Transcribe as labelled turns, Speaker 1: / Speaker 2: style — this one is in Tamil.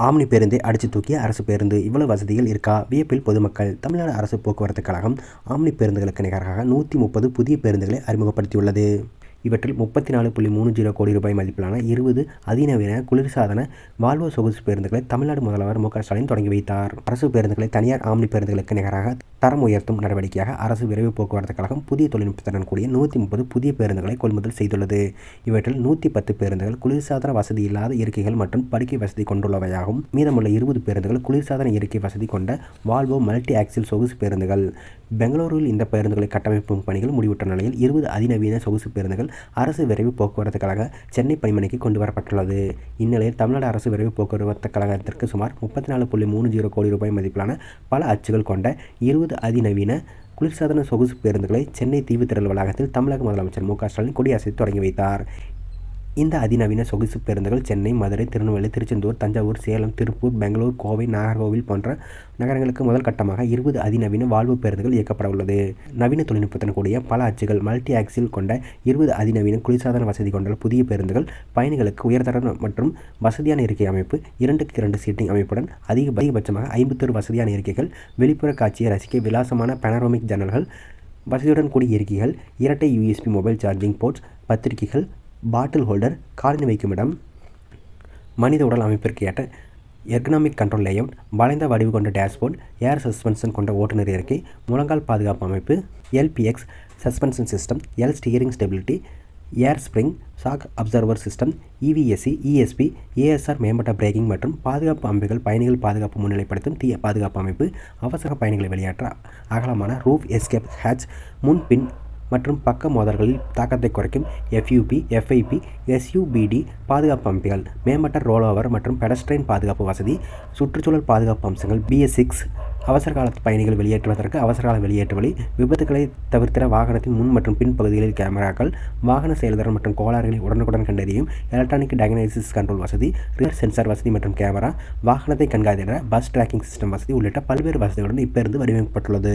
Speaker 1: ஆம்னி பேருந்தை அடித்து தூக்கிய அரசு பேருந்து இவ்வளவு வசதிகள் இருக்கா? வியப்பில் பொதுமக்கள் தமிழ்நாடு அரசு போக்குவரத்து கழகம் ஆம்னி பேருந்துகளுக்கு நிகராக நூற்றி முப்பது புதிய பேருந்துகளை அறிமுகப்படுத்தியுள்ளது. இவற்றில் முப்பத்தி நாலு புள்ளி மூணு ஜீரோ கோடி ரூபாய் மதிப்பிலான இருபது அதிநவீன குளிர்சாதன வால்வோ சொகுசு பேருந்துகளை தமிழ்நாடு முதல்வர் மு க ஸ்டாலின் தொடங்கி வைத்தார். அரசு பேருந்துகளை தனியார் ஆம்னி பேருந்துகளுக்கு நிகராக தரம் உயர்த்தும் நடவடிக்கையாக அரசு விரைவு போக்குவரத்து கழகம் புதிய தொழில்நுட்பத்துடன் கூடிய நூற்றி முப்பது புதிய பேருந்துகளை கொள்முதல் செய்துள்ளது. இவற்றில் நூற்றி பத்து பேருந்துகள் குளிர்சாதன வசதி இல்லாத இருக்கைகள் மற்றும் படுக்கை வசதி கொண்டுள்ளவையாகும் மீதமுள்ள இருபது பேருந்துகள் குளிர்சாதன இருக்கை வசதி கொண்ட வால்வோ மல்டி ஆக்சில் சொகுசு பேருந்துகள். பெங்களூருவில் இந்த பேருந்துகளை கட்டமைப்பும் பணிகள் முடிவுற்ற நிலையில் இருபது அதிநவீன சொகுசு பேருந்துகள் அரசு விரைவு போக்குவரத்து கழக சென்னை பணிமனைக்கு கொண்டு வரப்பட்டுள்ளது. இந்நிலையில் தமிழ்நாடு அரசு விரைவு போக்குவரத்து கழகத்திற்கு சுமார் முப்பத்தி நாலு புள்ளி மூணு ஜீரோ கோடி ரூபாய் மதிப்பிலான பல அச்சுகள் கொண்ட இருபது அதிநவீன குளிர்சாதன சொகுசு பேருந்துகளை சென்னை தீவுத்திரல் வளாகத்தில் தமிழக முதலமைச்சர் மு க ஸ்டாலின் கொடியசைத்து தொடங்கி வைத்தார். இந்த அதிநவீன சொகுசு பேருந்துகள் சென்னை மதுரை திருநெல்வேலி திருச்செந்தூர் தஞ்சாவூர் சேலம் திருப்பூர் பெங்களூர் கோவை நாகர்கோவில் போன்ற நகரங்களுக்கு முதல் கட்டமாக இருபது அதிநவீன வாழ்வு பேருந்துகள் இயக்கப்பட உள்ளது. நவீன தொழில்நுட்பத்துடன் கூடிய பல அச்சுகள் மல்டி ஆக்சில் கொண்ட இருபது அதிநவீன குளிர்சாதன வசதி கொண்ட புதிய பேருந்துகள் பயணிகளுக்கு உயர்தர மற்றும் வசதியான இருக்கை அமைப்பு இரண்டுக்கு இரண்டு சீட்டிங் அமைப்புடன் அதிக அதிகபட்சமாக ஐம்பத்தொரு வசதியான இருக்கைகள் வெளிப்புற காட்சியை ரசிக்க விலாசமான பனரோமிக் ஜன்னல்கள் வசதியுடன் கூடிய இருக்கைகள் இரட்டை யூஎஸ்பி மொபைல் சார்ஜிங் போர்ட்ஸ் பத்திரிகைகள் பாட்டில் ஹோல்டர் காலின் வைக்கும் இடம். மனித உடல் அமைப்பிற்கு ஏற்ற எர்கனாமிக் கண்ட்ரோல் லேஅவுட் வளைந்த வடிவு கொண்ட டேஷ்போர்ட் ஏர் சஸ்பென்ஷன் கொண்ட ஓட்டுநர் இருக்கை முழங்கால் பாதுகாப்பு அமைப்பு LPX suspension system L steering stability air spring shock absorber system EVSC ESP ASR மேம்பட்ட பிரேக்கிங் மற்றும் பாதுகாப்பு அமைப்புகள் பயணிகள் பாதுகாப்பு முன்னிலைப்படுத்தும் தீய பாதுகாப்பு அமைப்பு அவசர பயணிகளை வெளியேற்ற அகலமான ரூஃப் எஸ்கேப் ஹேட்ச் முன் பின் மற்றும் பக்க மோதல்களில் தாக்கத்தை குறைக்கும் எஃப்யூபி எஃப்ஐபி எஸ்யூபிடி பாதுகாப்பு அமைப்புகள். மேம்பட்ட ரோலோவர் மற்றும் பெடஸ்ட்ரைன் பாதுகாப்பு வசதி சுற்றுச்சூழல் பாதுகாப்பு அம்சங்கள் பிஎஸ் சிக்ஸ் அவசர கால பயணிகள் வெளியேற்றுவதற்கு அவசரகால வெளியேற்று வழி விபத்துக்களை தவிர்த்திட வாகனத்தின் முன் மற்றும் பின் பகுதிகளில் கேமராக்கள் வாகன செயல்திறன் மற்றும் கோளாறுகளை உடனுக்குடன் கண்டறியும் எலக்ட்ரானிக் டயக்னைசிஸ் கண்ட்ரோல் வசதி ரியர் சென்சார் வசதி மற்றும் கேமரா வாகனத்தை கண்காணித்திட பஸ் டிராக்கிங் சிஸ்டம் வசதி உள்ளிட்ட பல்வேறு வசதிகளுடன் இப்பேருந்து வடிவமைக்கப்பட்டுள்ளது.